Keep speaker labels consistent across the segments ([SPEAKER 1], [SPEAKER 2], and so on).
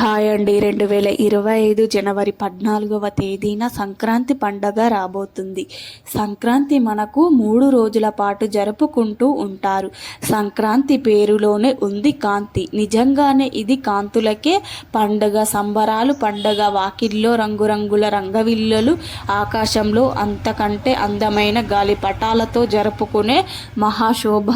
[SPEAKER 1] Hi అండి రెండు వేల ఇరవై ఐదు జనవరి పద్నాలుగవ తేదీన సంక్రాంతి పండగ రాబోతుంది. సంక్రాంతి మనకు మూడు రోజుల పాటు జరుపుకుంటూ ఉంటారు. సంక్రాంతి పేరులోనే ఉంది కాంతి. నిజంగానే ఇది కాంతులకే పండగ. సంబరాలు పండగ. వాకిల్లో రంగురంగుల రంగవిల్లలు ఆకాశంలో అంతకంటే అందమైన గాలిపటాలతో జరుపుకునే మహాశోభ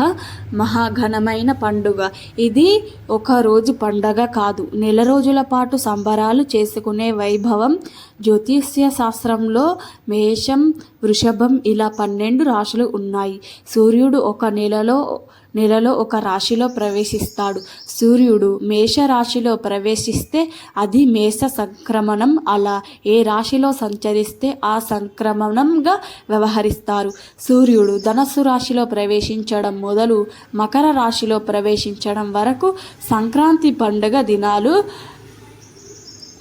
[SPEAKER 1] మహాఘనమైన పండుగ. ఇది ఒక రోజు పండగ కాదు. నెల రోజుల పాటు సంబరాలు చేసుకునే వైభవం. జ్యోతిష్య శాస్త్రంలో మేషం వృషభం ఇలా పన్నెండు రాశులు ఉన్నాయి. సూర్యుడు ఒక నెలలో నెలలో ఒక రాశిలో ప్రవేశిస్తాడు. సూర్యుడు మేష రాశిలో ప్రవేశిస్తే అది మేష సంక్రమణం అలా. ఏ రాశిలో సంచరిస్తే ఆ సంక్రమణంగా వ్యవహరిస్తారు. సూర్యుడు ధనస్సు రాశిలో ప్రవేశించడం మొదలు మకర రాశిలో ప్రవేశించడం వరకు సంక్రాంతి పండుగ దినాలు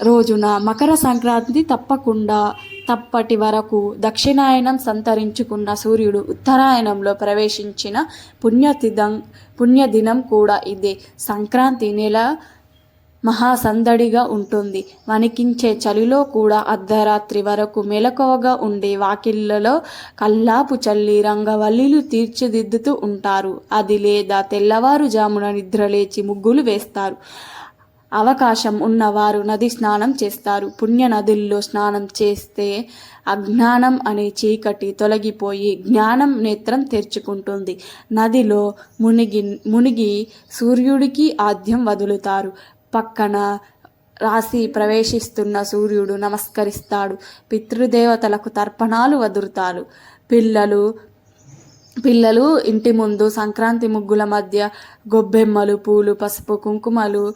[SPEAKER 1] రోజున మకర సంక్రాంతి తప్పకుండా తప్పటి వరకు దక్షిణాయనం సంతరించుకున్న సూర్యుడు ఉత్తరాయణంలో ప్రవేశించిన పుణ్యతిథం పుణ్యదినం కూడా ఇదే. సంక్రాంతి నెల మహాసందడిగా ఉంటుంది. వణికించే చలిలో కూడా అర్ధరాత్రి వరకు మెలకువగా ఉండే వాకిళ్ళలో కల్లాపు చల్లి రంగవల్లిలు తీర్చిదిద్దుతూ ఉంటారు. అది లేదా తెల్లవారుజామున నిద్రలేచి ముగ్గులు వేస్తారు. అవకాశం ఉన్నవారు నది స్నానం చేస్తారు. పుణ్య నదుల్లో స్నానం చేస్తే అజ్ఞానం అనే చీకటి తొలగిపోయి జ్ఞానం నేత్రం తెరుచుకుంటుంది. నదిలో మునిగి మునిగి సూర్యుడికి ఆద్యం వదులుతారు. పక్కన రాసి ప్రవేశిస్తున్న సూర్యుడు నమస్కరిస్తాడు. పితృదేవతలకు తర్పణాలు వదులుతారు. పిల్లలు పిల్లలు ఇంటి ముందు సంక్రాంతి ముగ్గుల మధ్య గొబ్బెమ్మలు పూలు పసుపు కుంకుమలు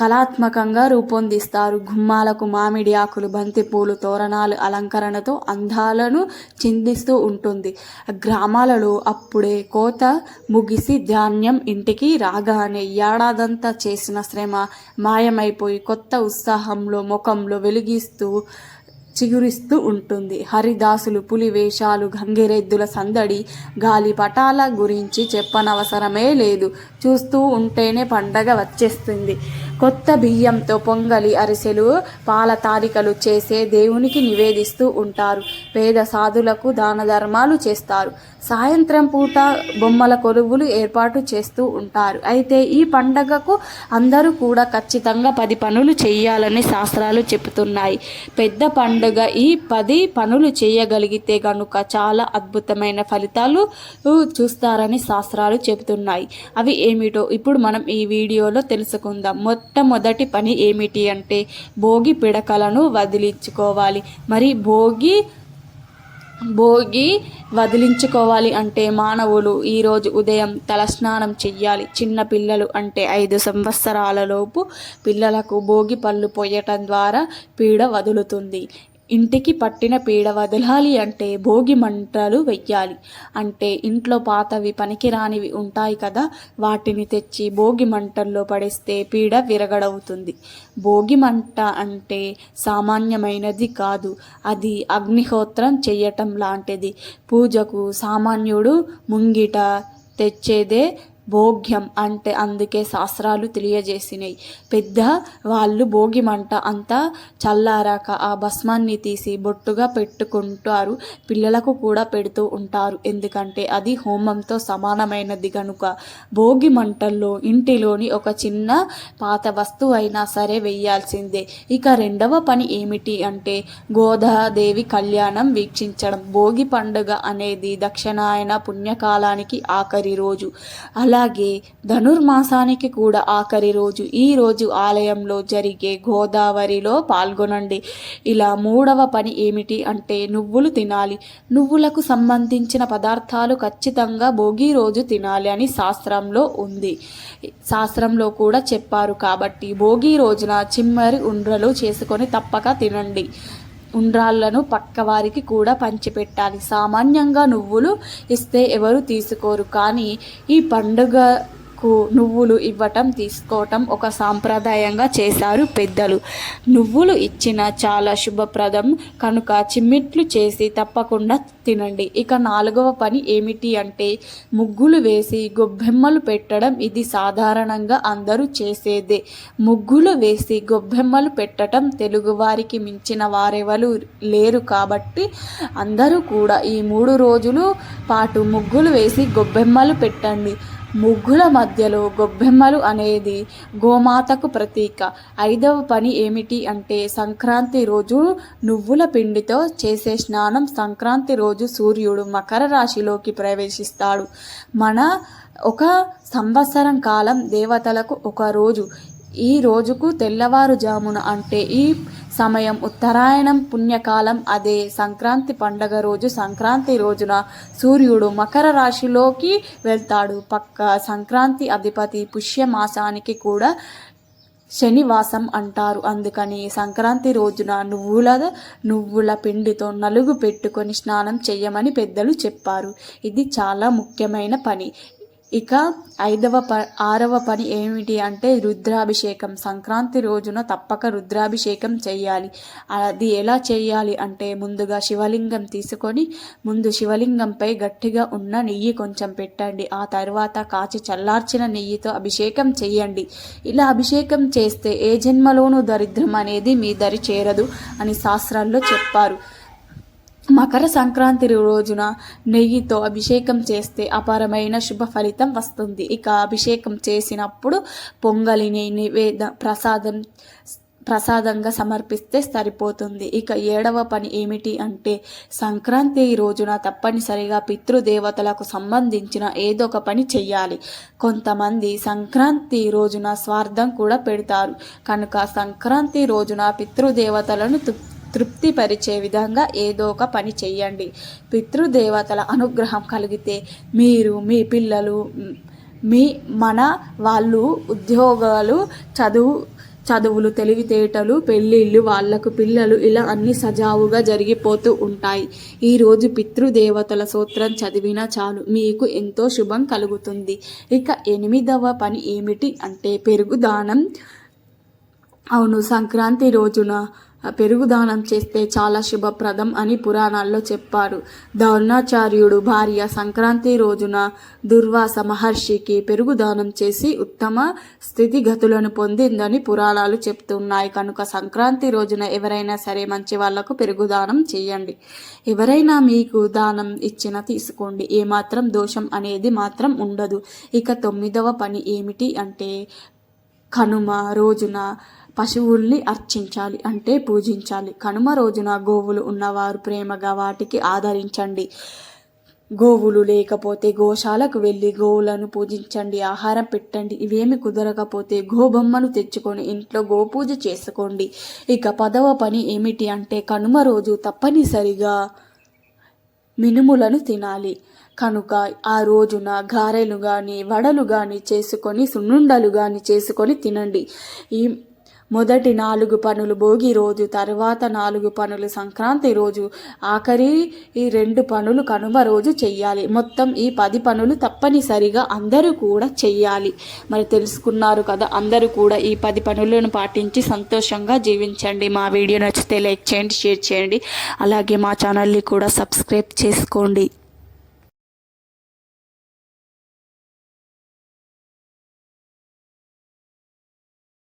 [SPEAKER 1] కళాత్మకంగా రూపొందిస్తారు. గుమ్మాలకు మామిడి ఆకులు బంతి పూలు తోరణాలు అలంకరణతో అందాలను చిందిస్తూ ఉంటుంది. గ్రామాలలో అప్పుడే కోత ముగిసి ధాన్యం ఇంటికి రాగానే ఏడాదంతా చేసిన శ్రమ మాయమైపోయి కొత్త ఉత్సాహంలో ముఖంలో వెలిగిస్తూ చిగురిస్తూ ఉంటుంది. హరిదాసులు పులి వేషాలు గంగిరెద్దుల సందడి గాలి పటాల గురించి చెప్పనవసరమే లేదు. చూస్తూ ఉంటేనే పండగ వచ్చేస్తుంది. కొత్త బియ్యంతో పొంగలి అరిసెలు పాల తారికలు చేసే దేవునికి నివేదిస్తూ ఉంటారు. పేద సాధులకు దాన ధర్మాలు చేస్తారు. సాయంత్రం పూట బొమ్మల కొలువులు ఏర్పాటు చేస్తూ ఉంటారు. అయితే ఈ పండగకు అందరూ కూడా ఖచ్చితంగా పది పనులు చేయాలని శాస్త్రాలు చెబుతున్నాయి. పెద్ద పండుగ ఈ పది పనులు చేయగలిగితే కనుక చాలా అద్భుతమైన ఫలితాలు చూస్తారని శాస్త్రాలు చెబుతున్నాయి. అవి ఏమిటో ఇప్పుడు మనం ఈ వీడియోలో తెలుసుకుందాం. మొత్తం మొట్టమొదటి పని ఏమిటి అంటే భోగి పిడకలను వదిలించుకోవాలి. మరి భోగి భోగి వదిలించుకోవాలి అంటే మానవులు ఈరోజు ఉదయం తలస్నానం చెయ్యాలి. చిన్న పిల్లలు అంటే ఐదు సంవత్సరాలలోపు పిల్లలకు భోగి పళ్ళు పోయటం ద్వారా పీడ వదులుతుంది. ఇంటికి పట్టిన పీడ వదలాలి అంటే భోగి మంటలు వెయ్యాలి. అంటే ఇంట్లో పాతవి పనికిరానివి ఉంటాయి కదా వాటిని తెచ్చి భోగి మంటల్లో పడేస్తే పీడ విరగడవుతుంది. భోగి మంట అంటే సామాన్యమైనది కాదు అది అగ్నిహోత్రం చెయ్యటం లాంటిది. పూజకు సామాన్యుడు ముంగిట తెచ్చేదే భోగ్యం అంటే అందుకే శాస్త్రాలు తెలియజేసినాయి. పెద్ద వాళ్ళు భోగి మంట అంతా చల్లారాక ఆ భస్మాన్ని తీసి బొట్టుగా పెట్టుకుంటారు. పిల్లలకు కూడా పెడుతూ ఉంటారు. ఎందుకంటే అది హోమంతో సమానమైనది కనుక భోగి మంటల్లో ఇంటిలోని ఒక చిన్న పాత వస్తువు అయినా సరే వేయాల్సిందే ఇక రెండవ పని ఏమిటి అంటే గోదాదేవి కళ్యాణం వీక్షించడం. భోగి పండుగ అనేది దక్షిణాయన పుణ్యకాలానికి ఆఖరి రోజు. అలాగే ధనుర్మాసానికి కూడా ఆఖరి రోజు ఈ రోజు ఆలయంలో జరిగే గోదావరిలో పాల్గొనండి. ఇలా మూడవ పని ఏమిటి అంటే నువ్వులు తినాలి. నువ్వులకు సంబంధించిన పదార్థాలు ఖచ్చితంగా భోగి రోజు తినాలి అని శాస్త్రంలో ఉంది. శాస్త్రంలో కూడా చెప్పారు కాబట్టి భోగి రోజున చిమ్మరి ఉండ్రలు చేసుకొని తప్పక తినండి. ఉండ్రాళ్ళను పక్కవారికి కూడా పంచిపెట్టాలి. సామాన్యంగా నువ్వులు ఇస్తే ఎవరు తీసుకోరు. కానీ ఈ పండుగ కు నువ్వులు ఇవ్వటం తీసుకోవటం ఒక సాంప్రదాయంగా చేశారు పెద్దలు. నువ్వులు ఇచ్చిన చాలా శుభప్రదం. కనుక చిమ్మిట్లు చేసి తప్పకుండా తినండి. ఇక నాలుగవ పని ఏమిటి అంటే ముగ్గులు వేసి గొబ్బెమ్మలు పెట్టడం ఇది సాధారణంగా అందరూ చేసేదే. ముగ్గులు వేసి గొబ్బెమ్మలు పెట్టడం తెలుగువారికి మించిన వారెవరు లేరు కాబట్టి అందరూ కూడా ఈ మూడు రోజులు పాటు ముగ్గులు వేసి గొబ్బెమ్మలు పెట్టండి. ముగ్గుల మధ్యలో గొబ్బెమ్మలు అనేది గోమాతకు ప్రతీక. ఐదవ పని ఏమిటి అంటే సంక్రాంతి రోజు నువ్వుల పిండితో చేసే స్నానం. సంక్రాంతి రోజు సూర్యుడు మకర రాశిలోకి ప్రవేశిస్తాడు. మన ఒక సంవత్సరం కాలం దేవతలకు ఒక రోజు. ఈ రోజుకు తెల్లవారుజామున అంటే ఈ సమయం ఉత్తరాయణం పుణ్యకాలం అదే సంక్రాంతి పండగ రోజు సంక్రాంతి రోజున సూర్యుడు మకర రాశిలోకి వెళ్తాడు. పక్క సంక్రాంతి అధిపతి పుష్యమాసానికి కూడా శనివాసం అంటారు. అందుకని సంక్రాంతి రోజున నువ్వుల నువ్వుల పిండితో నలుగు పెట్టుకొని స్నానం చేయమని పెద్దలు చెప్పారు. ఇది చాలా ముఖ్యమైన పని. ఇక ఐదవ ప ఆరవ పని ఏమిటి అంటే రుద్రాభిషేకం. సంక్రాంతి రోజున తప్పక రుద్రాభిషేకం చేయాలి అది ఎలా చేయాలి అంటే ముందుగా శివలింగం తీసుకొని ముందు శివలింగంపై గట్టిగా ఉన్న నెయ్యి కొంచెం పెట్టండి. ఆ తర్వాత కాచి చల్లార్చిన నెయ్యితో అభిషేకం చేయండి ఇలా అభిషేకం చేస్తే ఏ జన్మలోనూ దరిద్రం అనేది మీ దరి చేరదు అని శాస్త్రాల్లో చెప్పారు. మకర సంక్రాంతి రోజున నెయ్యితో అభిషేకం చేస్తే అపారమైన శుభ ఫలితం వస్తుంది. ఇక అభిషేకం చేసినప్పుడు పొంగలిని నివేద ప్రసాదం ప్రసాదంగా సమర్పిస్తే సరిపోతుంది. ఇక ఏడవ పని ఏమిటి అంటే సంక్రాంతి రోజున తప్పనిసరిగా పితృదేవతలకు సంబంధించిన ఏదో ఒక పని చెయ్యాలి. కొంతమంది సంక్రాంతి రోజున స్వార్థం కూడా పెడతారు. కనుక సంక్రాంతి రోజున పితృదేవతలను తృప్తిపరిచే విధంగా ఏదో ఒక పని చెయ్యండి. పితృదేవతల అనుగ్రహం కలిగితే మీరు మీ పిల్లలు మీ మన వాళ్ళు ఉద్యోగాలు చదువు చదువులు తెలివితేటలు పెళ్ళిళ్ళు వాళ్ళకు పిల్లలు ఇలా అన్ని సజావుగా జరిగిపోతూ ఉంటాయి. ఈరోజు పితృదేవతల సూత్రం చదివినా చాలు మీకు ఎంతో శుభం కలుగుతుంది. ఇక ఎనిమిదవ పని ఏమిటి అంటే పెరుగు దానం. అవును సంక్రాంతి రోజున పెరుగుదానం చేస్తే చాలా శుభప్రదం అని పురాణాల్లో చెప్పారు. ద్రోణాచార్యుడు భార్య సంక్రాంతి రోజున దుర్వాస మహర్షికి పెరుగుదానం చేసి ఉత్తమ స్థితిగతులను పొందిందని పురాణాలు చెప్తున్నాయి. కనుక సంక్రాంతి రోజున ఎవరైనా సరే మంచి వాళ్ళకు పెరుగుదానం చేయండి. ఎవరైనా మీకు దానం ఇచ్చిన తీసుకోండి. ఏమాత్రం దోషం అనేది మాత్రం ఉండదు. ఇక తొమ్మిదవ పని ఏమిటి అంటే కనుమ రోజున పశువుల్ని అర్చించాలి అంటే పూజించాలి. కనుమ రోజున గోవులు ఉన్నవారు ప్రేమగా వాటికి ఆదరించండి. గోవులు లేకపోతే గోశాలకు వెళ్ళి గోవులను పూజించండి ఆహారం పెట్టండి. ఇవేమి కుదరకపోతే గోబొమ్మను తెచ్చుకొని ఇంట్లో గోపూజ చేసుకోండి. ఇక పదవ పని ఏమిటి అంటే కనుమ రోజు తప్పనిసరిగా మినుములను తినాలి. కనుక ఆ రోజున గారెలు కానీ వడలు కానీ చేసుకొని సున్నుండలు కానీ చేసుకొని తినండి. ఈ మొదటి నాలుగు పనులు భోగి రోజు తర్వాత నాలుగు పనులు సంక్రాంతి రోజు ఆఖరి ఈ రెండు పనులు కనుమ రోజు చెయ్యాలి. మొత్తం ఈ పది పనులు తప్పనిసరిగా అందరూ కూడా చెయ్యాలి. మరి తెలుసుకున్నారు కదా అందరూ కూడా ఈ పది పనులను పాటించి సంతోషంగా జీవించండి. మా వీడియో నచ్చితే లైక్ చేయండి షేర్ చేయండి. అలాగే మా ఛానల్ని కూడా సబ్స్క్రైబ్ చేసుకోండి.